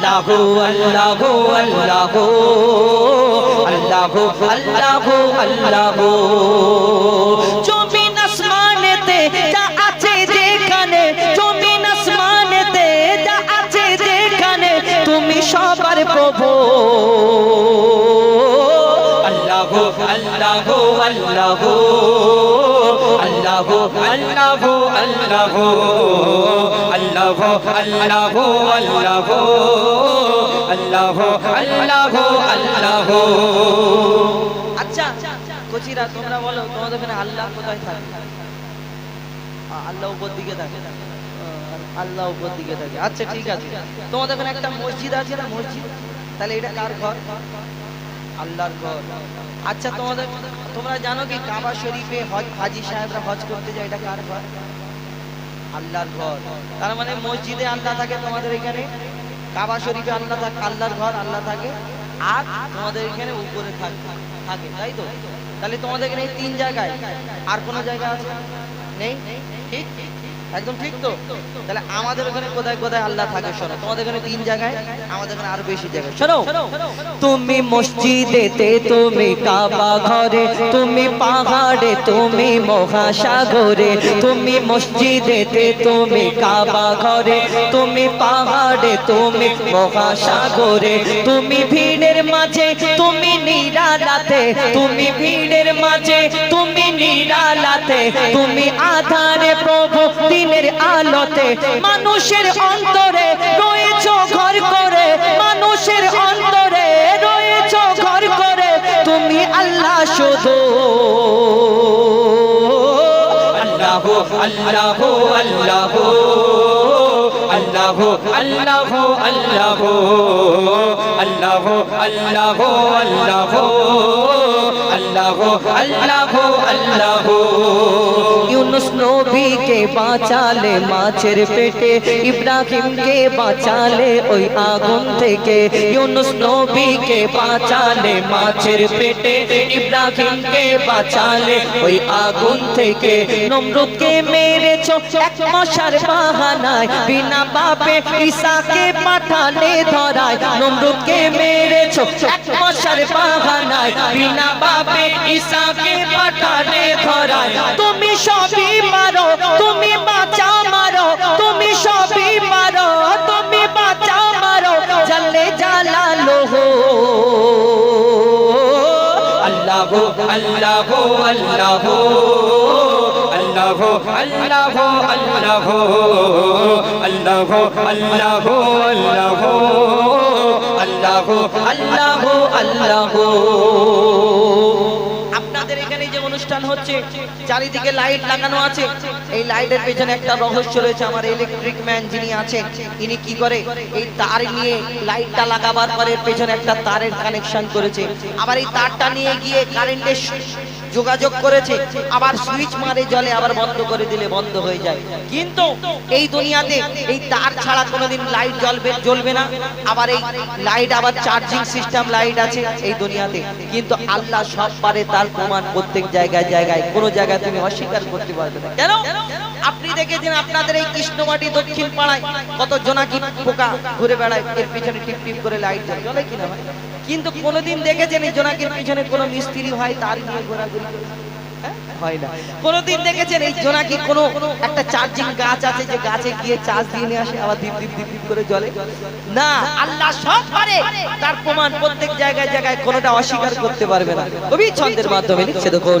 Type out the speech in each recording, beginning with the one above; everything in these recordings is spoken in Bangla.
আল্লাহ আল্লাহ আল্লাহ আল্লাহ আল্লাহ জমিন আসমানেতে যা আছে যেখানে, জমিন আসমানেতে যা আছে যেখানে, তুমি সবার প্রভু। আল্লাহ আল্লাহ আল্লাহ আল্লাহ আল্লাহ আল্লাহ। আল্লাহ আল্লাহ আল্লাহ। আল্লাহ আল্লাহ আল্লাহ। আচ্ছা কচিরা, তোমরা বলো, তোমাদের ওখানে আল্লাহ কোথায় থাকে? আল্লাহ উপর দিকে থাকে। আল্লাহ উপর দিকে থাকে। আচ্ছা ঠিক আছে। তোমাদের ওখানে একটা মসজিদ আছে না, মসজিদ? তাহলে এটা কার ঘর? আল্লাহর ঘর। আচ্ছা তোমাদের, তোমরা জানো কি, কাবা শরীফে হজ, হাজি সাহেবরা হজ করতে যায়, এটা কার ঘর? আল্লাহর ঘর। তার মানে মসজিদে আল্লাহ থাকে তোমাদের এখানে? কাবা শরীফে আল্লাহ থাকে, আল্লাহর ঘর, আল্লাহ থাকে। আর তোমাদের এখানে উপরে থাকে থাকে, তাই তো? তাহলে তোমাদের এখানে তিন জায়গায় আর কোনো জায়গা আছে? নেই? ঠিক? একদম ঠিক তো? তাহলে আমাদের ওখানে কোথায় কোথায় আল্লাহ থাকে শোনো। তোমাদের এখানে তিন জায়গায়, আমাদের এখানে আরও বেশি জায়গায়। শোনো। তুমি মসজিদেতে, তুমি কাবা ঘরে, তুমি পাহাড়ে, তুমি মহাসাগরে, তুমি মসজিদেতে, তুমি কাবা ঘরে, তুমি পাহাড়ে, তুমি মহাসাগরে, তুমি ভিড়ের মাঝে, তুমি নিরালাতে, তুমি ভিড়ের মাঝে, তুমি নিরালাতে, তুমি আধারে প্রভু দিনের আলোতে, মানুষের অন্তরে রয়েছ ঘর করে, মানুষের অন্তরে রয়েছ ঘর করে, তুমি আল্লাহ শুধু। আল্লাহ আল্লাহ আল্লাহ আল্লাহ আল্লাহ আল্লাহ আল্লাহ আল্লাহ আল্লাহ। আল্লাহ আল্লাহ আল্লাহ ইউনুস নবীকে বাঁচালে মাছের পেটে ইব্রাহিমকে বাঁচালে ওই আগুন থেকে ইউনুস নবীকে বাঁচালে মাছের পেটে ইব্রাহিমকে বাঁচালে ওই আগুন থেকে নমরুদকে মেরেছো এক মশার বাহানায় বিনা বাপে ঈসাকে পাঠালে ধরায় নমরুদকে মেরেছো এক মশার বাহানায়, বিনা বাপে ঈসাকে পাঠালে ধরায়। তুমি সবই পারো, তুমি বাঁচা মারো, তুমি সবই পারো, তুমি বাঁচা মারো জানলে জালালো আল্লাহ আল্লাহ আল্লাহ আল্লাহ আল্লাহ আল্লাহ আল্লাহ আল্লাহ আল্লাহ। আল্লাহ আল্লাহ আল্লাহ। আপনাদের এখানে যে অনুষ্ঠান হচ্ছে, চারিদিকে লাইট লাগানো আছে। এই লাইটের পেছনে একটা রহস্য রয়েছে, আমার ইলেকট্রিক ম্যান যিনি আছেন তিনি কি করে? এই তার নিয়ে লাইটটা লাগাবার পরে পেছনে একটা তারের কানেকশন করেছে। আবার এই তারটা নিয়ে গিয়ে কারেন্টের যোগাযোগ করেছে, আবার সুইচ মারে জলে আবার বন্ধ করে দিলে বন্ধ হয়ে যায়। কিন্তু এই দুনিয়াতে এই তার ছাড়া কোনোদিন লাইট জ্বলবে জ্বলবে না। আবার এই লাইট আবার চার্জিং সিস্টেম লাইট আছে এই দুনিয়াতে। কিন্তু আল্লাহ সব পারে তার প্রমাণ প্রত্যেক জায়গায় জায়গায়। কোনো জায়গায় তুমি অস্বীকার করতে পারবে না। কেন? আপনি দেখেছেন আপনাদের এই কৃষ্ণমাটি দক্ষিণ পাড়ায় কত জোনাকি পোকা ঘুরে বেড়ায়, এর পিছনে টিপ টিপ করে লাইট জ্বলে কিনা ভাই? কিন্তু কোনোদিন দেখেছেন এই জোনাকির পিছনে কোন মিস্ত্রি হয়, তার নিয়ে ঘোরাঘুরি? হ্যাঁ? হয় না কোনোদিন দেখেছেন এই জোনাকি কোনো একটা চার্জিং গাছ আছে যে গাছে গিয়ে চার্জ দিয়ে নিয়ে আসে, আবার দীপ দীপ দীপ করে জলে না, আল্লাহ সব পারে, তার প্রমাণ প্রত্যেক জায়গায় জায়গায় কোনোটা অস্বীকার করতে পারবে না কবি ছন্দের মাধ্যমে লিখছে দেখুন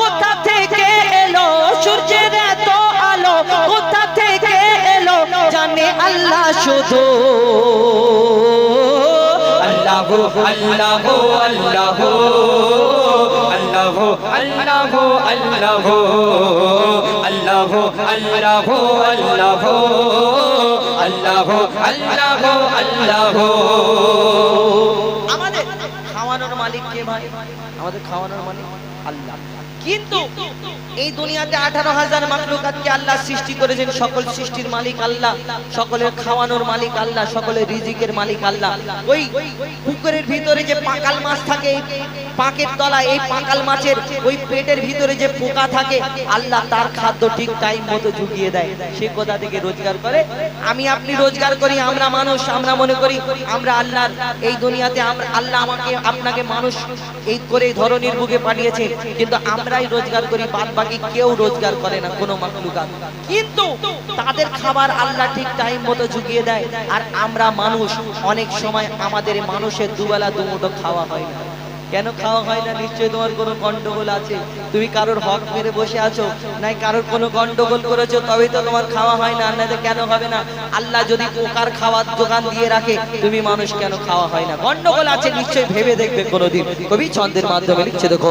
কোথা থেকে এলো সূর্যের এত আলো কোথা থেকে এলো জানে আল্লাহ শুধু আল্লাহ আল্লাহ আল্লাহ আল্লাহ আল্লাহ আল্লাহ আল্লাহ আল্লাহ আল্লাহ আল্লাহ আল্লাহ আমাদের খাওয়ানোর মালিক কে ভাই আমাদের খাওয়ানোর মালিক আল্লাহ কিন্তু এই দুনিয়াতে আঠারো হাজার মাকলুকাতকে আল্লাহ সৃষ্টি করেছেন। সকল সৃষ্টির মালিক আল্লাহ, সকলের খাওয়ানোর মালিক আল্লাহ, সকলের রিজিকের মালিক আল্লাহ। ওই পুকুরের ভিতরে যে পাকাল মাছ থাকে পাকের তলায় এই পাকাল মাছের ওই পেটের ভিতরে যে পোকা থাকে, আল্লাহ তার খাদ্য ঠিক টাইম মতো ঝুঁকিয়ে দেয়। সে কোথা থেকে রোজগার করে? আমি আপনি রোজগার করি, আমরা মানুষ, আমরা মনে করি, আমরা আল্লাহর, এই দুনিয়াতে আমরা, আল্লাহ আমাকে, আপনাকে মানুষ এই করে ধরনের বুকে পাঠিয়েছে কিন্তু আমরাই রোজগার করি বাদ বাকি কেউ রোজগার করে না, কোনো মাকলুকাত কিন্তু তাদের খাবার আল্লাহ ঠিক টাইম মতো ঝুঁকিয়ে দেয়, আর আমরা মানুষ, অনেক সময় আমাদের মানুষের দুবেলা দুমুঠো খাওয়া হয় না। কেন খাওয়া হয় না? নিশ্চয় তোমার কোনো গন্ডগোল আছে। তুমি কারোর হক মেরে বসে আছো? নাই কারোর কোনো গন্ডগোল করেছ? তবেই তো তোমার খাওয়া হয় না না কেন হবে না? আল্লাহ যদি পোকার খাওয়ার দোকান দিয়ে রাখে, তুমি মানুষ কেন খাওয়া হয় না? গন্ডগোল আছে নিশ্চয় ভেবে দেখবে কোনোদিন। কবি ছন্দের মাধ্যমে লিখছে দেখো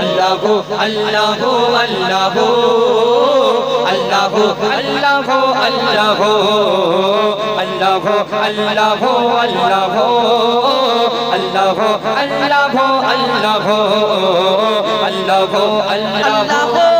আল্লাহ আল্লাহ আল্লাহ আল্লাহ আল্লাহ আল্লাহ আল্লাহ আল্লাহ আল্লাহ আল্লাহ আল্লাহ আল্লাহ আল্লাহ আল্লাহ আল্লাহ